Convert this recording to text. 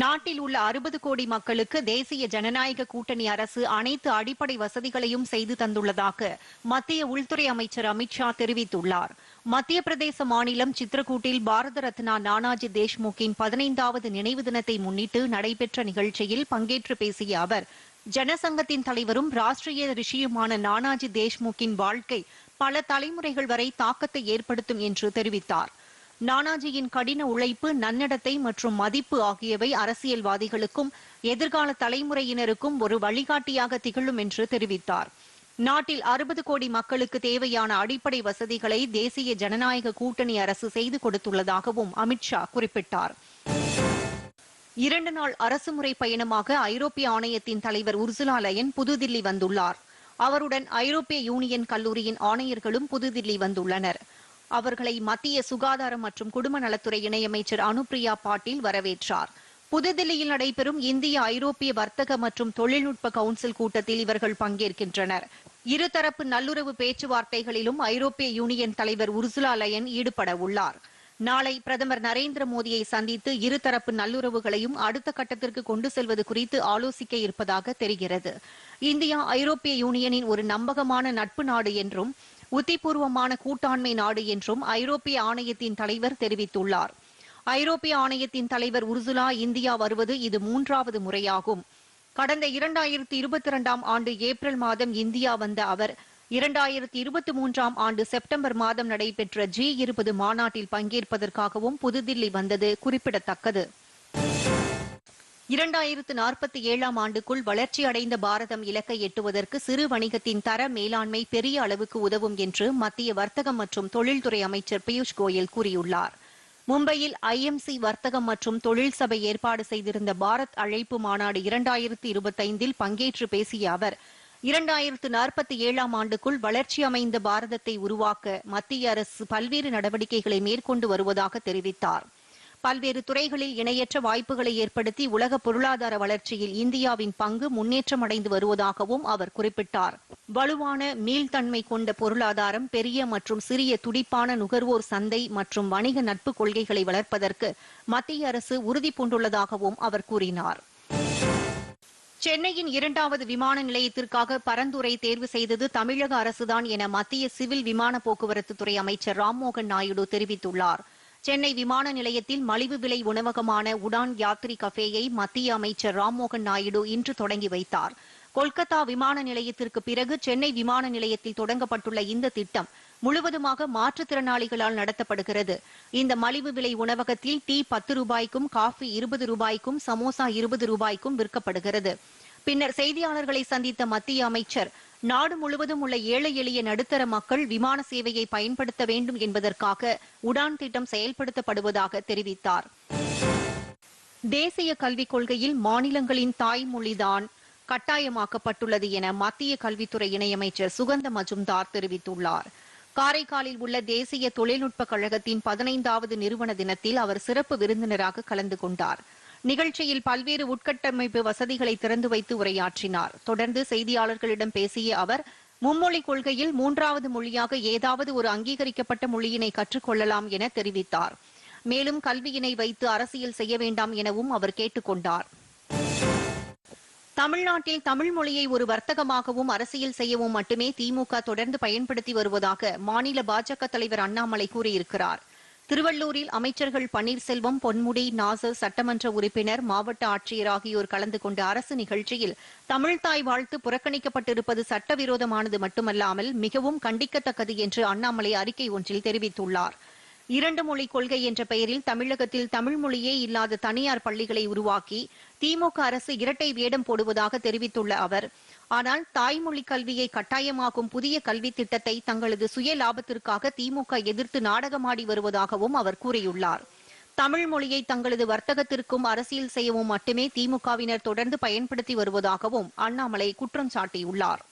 நாட்டில் உள்ள அறுபது கோடி மக்களுக்கு தேசிய ஜனநாயக கூட்டணி அரசு அனைத்து அடிப்படை வசதிகளையும் செய்து தந்துள்ளதாக மத்திய உள்துறை அமைச்சர் அமித்ஷா தெரிவித்துள்ளார். மத்திய பிரதேச மாநிலம் சித்ரகூட்டில் பாரத ரத்னா நானாஜி தேஷ்முக்கின் பதினைந்தாவது நினைவு தினத்தை முன்னிட்டு நடைபெற்ற நிகழ்ச்சியில் பங்கேற்று பேசிய அவர் ஜனசங்கத்தின் தலைவரும் ராஷ்டிரிய ரிஷியுமான நானாஜி தேஷ்முக்கின் வாழ்க்கை பல தலைமுறைகள் வரை தாக்கத்தை ஏற்படுத்தும் என்று தெரிவித்தார். நானாஜியின் கடின உழைப்பு நன்னடத்தை மற்றும் மதிப்பு ஆகியவை அரசியல்வாதிகளுக்கும் எதிர்கால தலைமுறையினருக்கும் ஒரு வழிகாட்டியாக திகழும் என்று தெரிவித்தார். நாட்டில் அறுபது கோடி மக்களுக்கு தேவையான அடிப்படை வசதிகளை தேசிய ஜனநாயக கூட்டணி அரசு செய்து கொடுத்துள்ளதாகவும் அமித்ஷா குறிப்பிட்டார். இரண்டு நாள் அரசுமுறை பயணமாக ஐரோப்பிய ஆணையத்தின் தலைவர் உர்சுலா லயன் புதுதில்லி வந்துள்ளார். அவருடன் ஐரோப்பிய யூனியன் கல்லூரியின் ஆணையர்களும் புதுதில்லி வந்துள்ளனர். அவர்களை மத்திய சுகாதாரம் மற்றும் குடும்ப நலத்துறை இணையமைச்சர் அனுப்பிரியா பாட்டீல் வரவேற்றார். புதுதில்லியில் நடைபெறும் இந்திய ஐரோப்பிய வர்த்தக மற்றும் தொழில்நுட்ப கவுன்சில் கூட்டத்தில் இவர்கள் பங்கேற்கின்றனர். இருதரப்பு நல்லுறவு பேச்சுவார்த்தைகளிலும் ஐரோப்பிய யூனியன் தலைவர் உர்சுலா லயன் ஈடுபட உள்ளார். நாளை பிரதமர் நரேந்திர மோடியை சந்தித்து இருதரப்பு நல்லுறவுகளையும் அடுத்த கட்டத்திற்கு கொண்டு செல்வது குறித்து ஆலோசிக்க இருப்பதாக தெரிகிறது. இந்தியா ஐரோப்பிய யூனியனின் ஒரு நம்பகமான நட்பு நாடு என்றும் உத்திபூர்வமான கூட்டாண்மை நாடு என்றும் ஐரோப்பிய ஆணையத்தின் தலைவர் தெரிவித்துள்ளார். ஐரோப்பிய ஆணையத்தின் தலைவர் உர்சுலா இந்தியா வருவது இது மூன்றாவது முறையாகும். கடந்த இரண்டாயிரத்தி இருபத்தி இரண்டாம் ஆண்டு ஏப்ரல் மாதம் இந்தியா வந்த அவர் இரண்டாயிரத்தி இருபத்தி மூன்றாம் ஆண்டு செப்டம்பர் மாதம் நடைபெற்ற ஜி இருபது மாநாட்டில் பங்கேற்பதற்காகவும் புதுதில்லி வந்தது குறிப்பிடத்தக்கது. இரண்டாயிரத்து நாற்பத்தி ஏழாம் ஆண்டுக்குள் வளர்ச்சி அடைந்த பாரதம் இலக்கை எட்டுவதற்கு சிறு வணிகத்தின் தர மேலாண்மை பெரிய அளவுக்கு உதவும் என்று மத்திய வர்த்தகம் மற்றும் தொழில்துறை அமைச்சர் பியூஷ் கோயல் கூறியுள்ளார். மும்பையில் ஐஎம்சி வர்த்தகம் மற்றும் தொழில் சபை ஏற்பாடு செய்திருந்த பாரத் அழைப்பு மாநாடு இரண்டாயிரத்து இருபத்தைந்தில் பங்கேற்று பேசிய அவர் இரண்டாயிரத்து நாற்பத்தி ஏழாம் ஆண்டுக்குள் வளர்ச்சி அமைந்த பாரதத்தை உருவாக்க மத்திய அரசு பல்வேறு நடவடிக்கைகளை மேற்கொண்டு வருவதாக தெரிவித்தார். பல்வேறு துறைகளில் இணையற்ற வாய்ப்புகளை ஏற்படுத்தி உலக பொருளாதார வளர்ச்சியில் இந்தியாவின் பங்கு முன்னேற்றம் அடைந்து வருவதாகவும் அவர் குறிப்பிட்டார். வலுவான மீள்தன்மை கொண்ட பொருளாதாரம் பெரிய மற்றும் சிறிய துடிப்பான நுகர்வோர் சந்தை மற்றும் வணிக நட்பு கொள்கைகளை வளர்ப்பதற்கு மத்திய அரசு உறுதி பூண்டுள்ளதாகவும் அவர் கூறினார். சென்னையின் இரண்டாவது விமான நிலையத்திற்காக பரந்துரை தேர்வு செய்தது தமிழக அரசுதான் என மத்திய சிவில் விமான போக்குவரத்து துறை அமைச்சர் ராம்மோகன் நாயுடு தெரிவித்துள்ளார். சென்னை விமான நிலையத்தில் மலிவு விலை உணவகமான உடான் யாத்ரி கஃபேயை மத்திய அமைச்சர் ராம்மோகன் நாயுடு இன்று தொடங்கி வைத்தார். கொல்கத்தா விமான நிலையத்திற்கு பிறகு சென்னை விமான நிலையத்தில் தொடங்கப்பட்டுள்ள இந்த திட்டம் முழுவதுமாக மாற்றுத்திறனாளிகளால் நடத்தப்படுகிறது. இந்த மலிவு விலை உணவகத்தில் டீ பத்து ரூபாய்க்கும் காஃபி இருபது ரூபாய்க்கும் சமோசா இருபது ரூபாய்க்கும் விற்கப்படுகிறது. பின்னர் செய்தியாளர்களை சந்தித்த மத்திய அமைச்சர் நாடு முழுவதும் உள்ள ஏழை எளிய நடுத்தர மக்கள் விமான சேவையை பயன்படுத்த வேண்டும் என்பதற்காக உடான் திட்டம் செயல்படுத்தப்படுவதாக தெரிவித்தார். தேசிய கல்விக் கொள்கையில் மாநிலங்களின் தாய்மொழிதான் கட்டாயமாக்கப்பட்டுள்ளது என மத்திய கல்வித்துறை இணையமைச்சர் சுகந்த மஜும்தார் தெரிவித்துள்ளார். காரைக்காலில் உள்ள தேசிய தொழில்நுட்ப கழகத்தின் பதினைந்தாவது நிறுவன தினத்தில் அவர் சிறப்பு விருந்தினராக கலந்து கொண்டார். நிகழ்ச்சியில் பல்வேறு உட்கட்டமைப்பு வசதிகளை திறந்து வைத்து உரையாற்றினார். தொடர்ந்து செய்தியாளர்களிடம் பேசிய அவர் மும்மொழி கொள்கையில் மூன்றாவது மொழியாக ஏதாவது ஒரு அங்கீகரிக்கப்பட்ட மொழியினை கற்றுக்கொள்ளலாம் என தெரிவித்தார். மேலும் கல்வியினை வைத்து அரசியல் செய்ய வேண்டாம் எனவும் அவர் கேட்டுக் கொண்டார். தமிழ்நாட்டில் தமிழ் மொழியை ஒரு வர்த்தகமாகவும் அரசியல் செய்யவும் மட்டுமே திமுக தொடர்ந்து பயன்படுத்தி வருவதாக மாநில பாஜக தலைவர் அண்ணாமலை கூறியிருக்கிறார். திருவள்ளூரில் அமைச்சர்கள் பன்னீர்செல்வம் பொன்முடி நாசர் சட்டமன்ற உறுப்பினர் மாவட்ட ஆட்சியர் ஆகியோர் கலந்து கொண்ட அரசு நிகழ்ச்சியில் தமிழ்தாய் வாழ்த்து புறக்கணிக்கப்பட்டிருப்பது சட்டவிரோதமானது மட்டுமல்லாமல் மிகவும் கண்டிக்கத்தக்கது என்று அண்ணாமலை அறிக்கை ஒன்றில் தெரிவித்துள்ளார். இரண்டு மொழி கொள்கை என்ற பெயரில் தமிழகத்தில் தமிழ் மொழியே இல்லாத தனியார் பள்ளிகளை உருவாக்கி திமுக அரசு இரட்டை வேடம் போடுவதாக தெரிவித்துள்ள அவர். ஆனால் தாய்மொழி கல்வியை கட்டாயமாக்கும் புதிய கல்வி திட்டத்தை தங்களது சுய லாபத்திற்காக திமுக எதிர்த்து நாடகமாடி வருவதாகவும் அவர் கூறியுள்ளார். தமிழ் மொழியை தங்களது வர்த்தகத்திற்கும் அரசியல் செய்யவும் மட்டுமே திமுகவினர் தொடர்ந்து பயன்படுத்தி வருவதாகவும் அண்ணாமலை குற்றம் சாட்டியுள்ளார்.